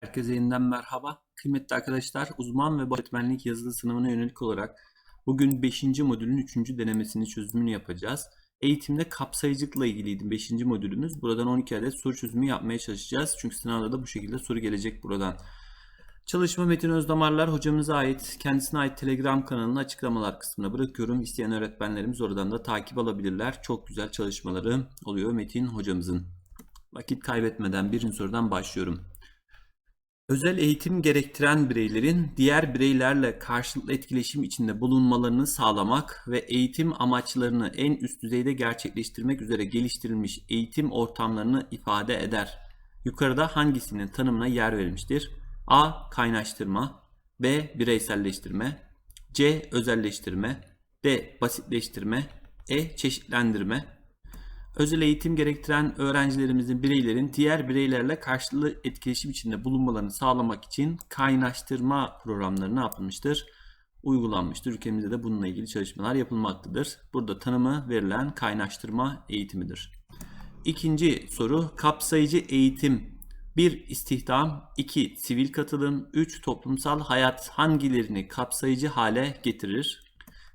Herkese yeniden merhaba. Kıymetli arkadaşlar, uzman ve öğretmenlik yazılı sınavına yönelik olarak bugün 5. modülün 3. denemesini çözümünü yapacağız. Eğitimde kapsayıcılıkla ilgiliydi 5. modülümüz. Buradan 12 adet soru çözümü yapmaya çalışacağız. Çünkü sınavda da bu şekilde soru gelecek buradan. Çalışma Metin Özdamarlar hocamıza ait, kendisine ait Telegram kanalını açıklamalar kısmına bırakıyorum. İsteyen öğretmenlerimiz oradan da takip alabilirler. Çok güzel çalışmaları oluyor Metin hocamızın. Vakit kaybetmeden birinci sorudan başlıyorum. Özel eğitim gerektiren bireylerin diğer bireylerle karşılıklı etkileşim içinde bulunmalarını sağlamak ve eğitim amaçlarını en üst düzeyde gerçekleştirmek üzere geliştirilmiş eğitim ortamlarını ifade eder. Yukarıda hangisinin tanımına yer verilmiştir? A. Kaynaştırma B. Bireyselleştirme C. Özelleştirme D. Basitleştirme E. Çeşitlendirme Özel eğitim gerektiren öğrencilerimizin bireylerin diğer bireylerle karşılıklı etkileşim içinde bulunmalarını sağlamak için kaynaştırma programları ne yapılmıştır? Uygulanmıştır. Ülkemizde de bununla ilgili çalışmalar yapılmaktadır. Burada tanımı verilen kaynaştırma eğitimidir. İkinci soru kapsayıcı eğitim 1. istihdam 2. Sivil katılım 3. Toplumsal hayat hangilerini kapsayıcı hale getirir?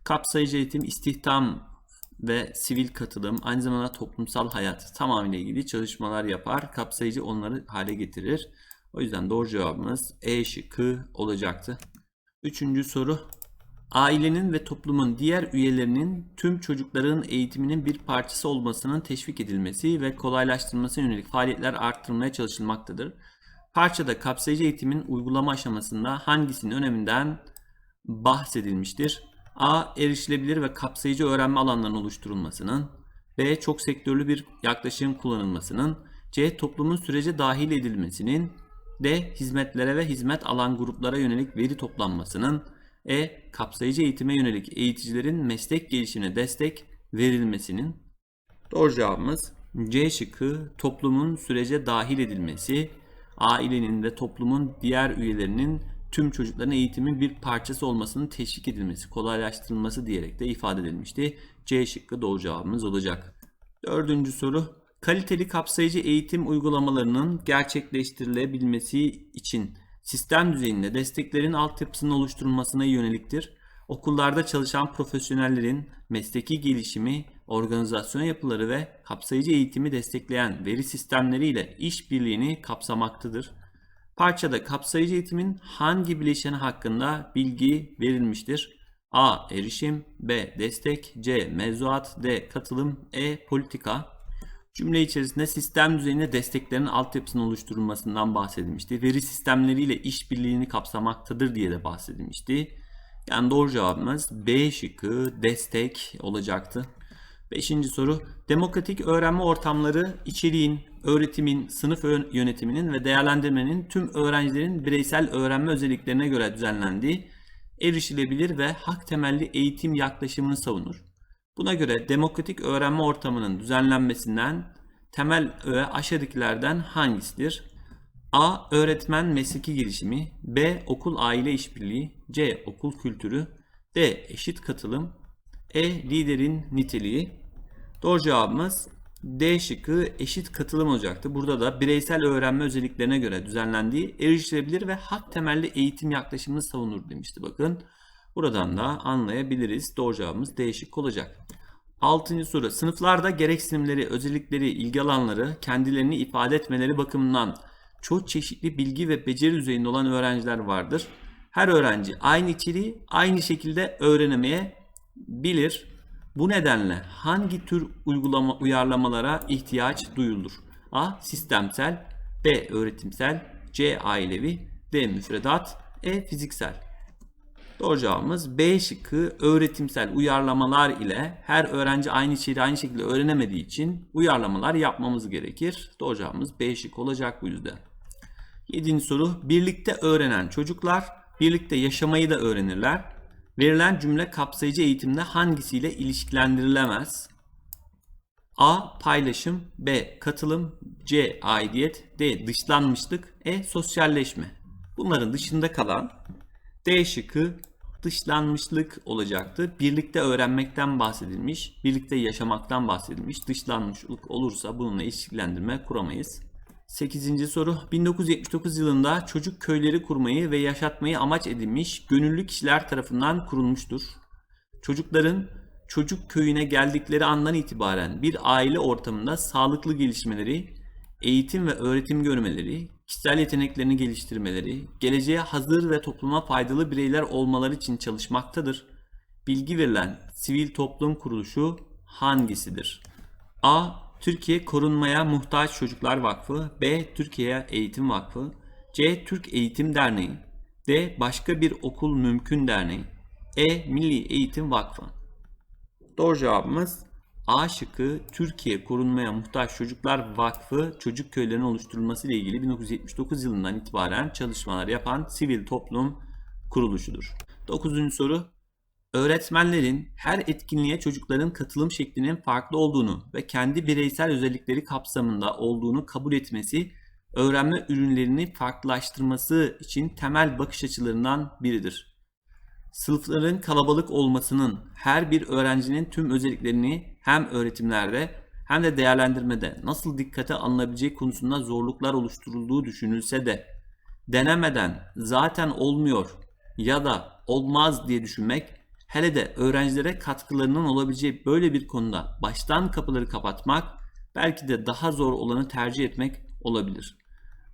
Kapsayıcı eğitim istihdam ve sivil katılım aynı zamanda toplumsal hayat tamamıyla ilgili çalışmalar yapar. Kapsayıcı onları hale getirir. O yüzden doğru cevabımız E şıkkı olacaktı. Üçüncü soru. Ailenin ve toplumun diğer üyelerinin tüm çocukların eğitiminin bir parçası olmasının teşvik edilmesi ve kolaylaştırılmasına yönelik faaliyetler arttırılmaya çalışılmaktadır. Parçada kapsayıcı eğitimin uygulama aşamasında hangisinin öneminden bahsedilmiştir? A. Erişilebilir ve kapsayıcı öğrenme alanlarının oluşturulmasının. B. Çok sektörlü bir yaklaşım kullanılmasının. C. Toplumun sürece dahil edilmesinin. D. Hizmetlere ve hizmet alan gruplara yönelik veri toplanmasının. E. Kapsayıcı eğitime yönelik eğiticilerin meslek gelişimine destek verilmesinin. Doğru cevabımız C şıkkı toplumun sürece dahil edilmesi, ailenin ve toplumun diğer üyelerinin tüm çocukların eğitimin bir parçası olmasının teşvik edilmesi, kolaylaştırılması diyerek de ifade edilmişti. C şıkkı doğru cevabımız olacak. Dördüncü soru. Kaliteli kapsayıcı eğitim uygulamalarının gerçekleştirilebilmesi için sistem düzeyinde desteklerin altyapısının oluşturulmasına yöneliktir. Okullarda çalışan profesyonellerin mesleki gelişimi, organizasyon yapıları ve kapsayıcı eğitimi destekleyen veri sistemleriyle işbirliğini kapsamaktadır. Parçada kapsayıcı eğitimin hangi bileşeni hakkında bilgi verilmiştir? A. Erişim B. Destek C. Mevzuat D. Katılım E. Politika Cümle içerisinde sistem düzeyinde desteklerin altyapısının oluşturulmasından bahsedilmişti. Veri sistemleriyle işbirliğini kapsamaktadır diye de bahsedilmişti. Yani doğru cevabımız B şıkkı destek olacaktı. Beşinci soru. Demokratik öğrenme ortamları içeriğin, öğretimin, sınıf yönetiminin ve değerlendirmenin tüm öğrencilerin bireysel öğrenme özelliklerine göre düzenlendiği erişilebilir ve hak temelli eğitim yaklaşımını savunur. Buna göre demokratik öğrenme ortamının düzenlenmesinden temel öğe aşağıdakilerden hangisidir? A. Öğretmen mesleki gelişimi B. Okul aile işbirliği C. Okul kültürü D. Eşit katılım E. Liderin niteliği Doğru cevabımız D şıkkı eşit katılım olacaktı. Burada da bireysel öğrenme özelliklerine göre düzenlendiği erişilebilir ve hak temelli eğitim yaklaşımını savunur demişti bakın. Buradan da anlayabiliriz. Doğru cevabımız D şıkkı olacak. Altıncı soru. Sınıflarda gereksinimleri, özellikleri, ilgi alanları, kendilerini ifade etmeleri bakımından çok çeşitli bilgi ve beceri düzeyinde olan öğrenciler vardır. Her öğrenci aynı içeriği aynı şekilde öğrenemeye bilir. Bu nedenle hangi tür uygulama uyarlamalara ihtiyaç duyulur? A. Sistemsel B. Öğretimsel C. Ailevi D. Müfredat E. Fiziksel Doğru cevabımız B şıkkı öğretimsel uyarlamalar ile her öğrenci aynı içeriği aynı şekilde öğrenemediği için uyarlamalar yapmamız gerekir. Doğru cevabımız B şıkkı olacak bu yüzden. Yedinci soru. Birlikte öğrenen çocuklar birlikte yaşamayı da öğrenirler. Verilen cümle kapsayıcı eğitimde hangisiyle ilişkilendirilemez? A. Paylaşım B. Katılım C. Aidiyet D. Dışlanmışlık E. Sosyalleşme Bunların dışında kalan D şıkkı dışlanmışlık olacaktı. Birlikte öğrenmekten bahsedilmiş, birlikte yaşamaktan bahsedilmiş. Dışlanmışlık olursa bununla ilişkilendirme kuramayız. 8. soru 1979 yılında çocuk köyleri kurmayı ve yaşatmayı amaç edinmiş gönüllü kişiler tarafından kurulmuştur. Çocukların çocuk köyüne geldikleri andan itibaren bir aile ortamında sağlıklı gelişmeleri, eğitim ve öğretim görmeleri, kişisel yeteneklerini geliştirmeleri, geleceğe hazır ve topluma faydalı bireyler olmaları için çalışmaktadır. Bilgi verilen sivil toplum kuruluşu hangisidir? A. Türkiye Korunmaya Muhtaç Çocuklar Vakfı B. Türkiye Eğitim Vakfı C. Türk Eğitim Derneği D. Başka bir okul mümkün derneği E. Milli Eğitim Vakfı Doğru cevabımız A şıkkı Türkiye Korunmaya Muhtaç Çocuklar Vakfı çocuk köylerinin oluşturulması ile ilgili 1979 yılından itibaren çalışmalar yapan sivil toplum kuruluşudur. 9. soru Öğretmenlerin her etkinliğe çocukların katılım şeklinin farklı olduğunu ve kendi bireysel özellikleri kapsamında olduğunu kabul etmesi, öğrenme ürünlerini farklılaştırması için temel bakış açılarından biridir. Sınıfların kalabalık olmasının her bir öğrencinin tüm özelliklerini hem öğretimlerde hem de değerlendirmede nasıl dikkate alınabileceği konusunda zorluklar oluşturulduğu düşünülse de denemeden zaten olmuyor ya da olmaz diye düşünmek hele de öğrencilere katkılarının olabileceği böyle bir konuda baştan kapıları kapatmak belki de daha zor olanı tercih etmek olabilir.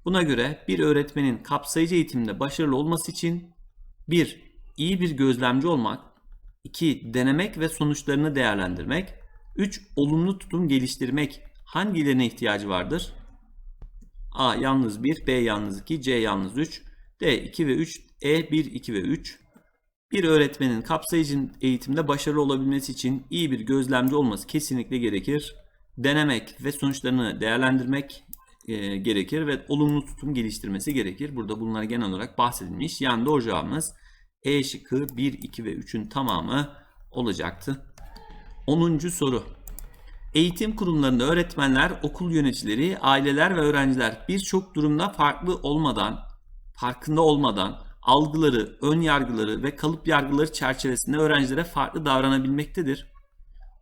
Buna göre bir öğretmenin kapsayıcı eğitimde başarılı olması için 1. iyi bir gözlemci olmak 2. Denemek ve sonuçlarını değerlendirmek 3. Olumlu tutum geliştirmek hangilerine ihtiyacı vardır? A yalnız 1, B yalnız 2, C yalnız 3, D 2 ve 3, E 1, 2 ve 3. Bir öğretmenin kapsayıcı eğitimde başarılı olabilmesi için iyi bir gözlemci olması kesinlikle gerekir. Denemek ve sonuçlarını değerlendirmek e, gerekir ve olumlu tutum geliştirmesi gerekir. Burada bunlar genel olarak bahsedilmiş. Yani doğru cevabımız E şıkkı 1, 2 ve 3'ün tamamı olacaktı. 10. soru. Eğitim kurumlarında öğretmenler, okul yöneticileri, aileler ve öğrenciler birçok durumda farklı olmadan, farkında olmadan algıları, ön yargıları ve kalıp yargıları çerçevesinde öğrencilere farklı davranabilmektedir.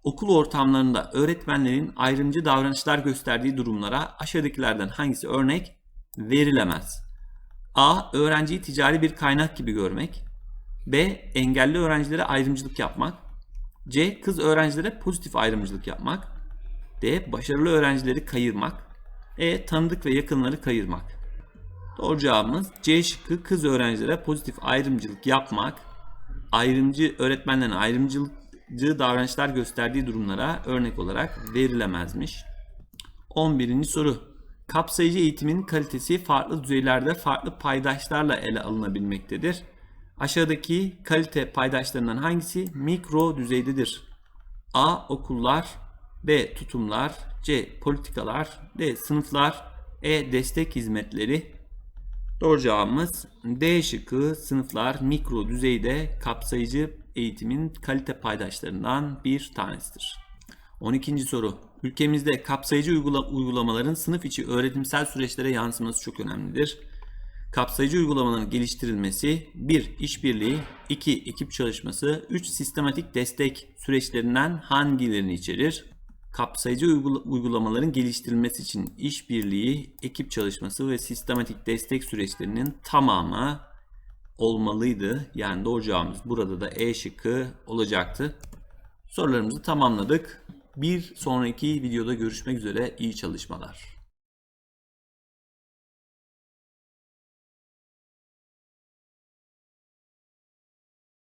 Okul ortamlarında öğretmenlerin ayrımcı davranışlar gösterdiği durumlara aşağıdakilerden hangisi örnek verilemez? A. Öğrenciyi ticari bir kaynak gibi görmek. B. Engelli öğrencilere ayrımcılık yapmak. C. Kız öğrencilere pozitif ayrımcılık yapmak. D. Başarılı öğrencileri kayırmak. E. Tanıdık ve yakınları kayırmak. Doğru cevabımız C şıkkı kız öğrencilere pozitif ayrımcılık yapmak, ayrımcı öğretmenlerin ayrımcılıcı davranışlar gösterdiği durumlara örnek olarak verilemezmiş. 11. soru. Kapsayıcı eğitimin kalitesi farklı düzeylerde farklı paydaşlarla ele alınabilmektedir. Aşağıdaki kalite paydaşlarından hangisi mikro düzeydedir? A. Okullar B. Tutumlar C. Politikalar D. Sınıflar E. Destek hizmetleri Doğru cevabımız D şıkkı sınıflar mikro düzeyde kapsayıcı eğitimin kalite paydaşlarından bir tanesidir. 12. soru. Ülkemizde kapsayıcı uygula- uygulamaların sınıf içi öğretimsel süreçlere yansıması çok önemlidir. Kapsayıcı uygulamaların geliştirilmesi 1. işbirliği 2. ekip çalışması 3. sistematik destek süreçlerinden hangilerini içerir? Kapsayıcı uygula- uygulamaların geliştirilmesi için işbirliği, ekip çalışması ve sistematik destek süreçlerinin tamamı olmalıydı. Yani doğru cevabımız burada da E şıkkı olacaktı. Sorularımızı tamamladık. Bir sonraki videoda görüşmek üzere. İyi çalışmalar.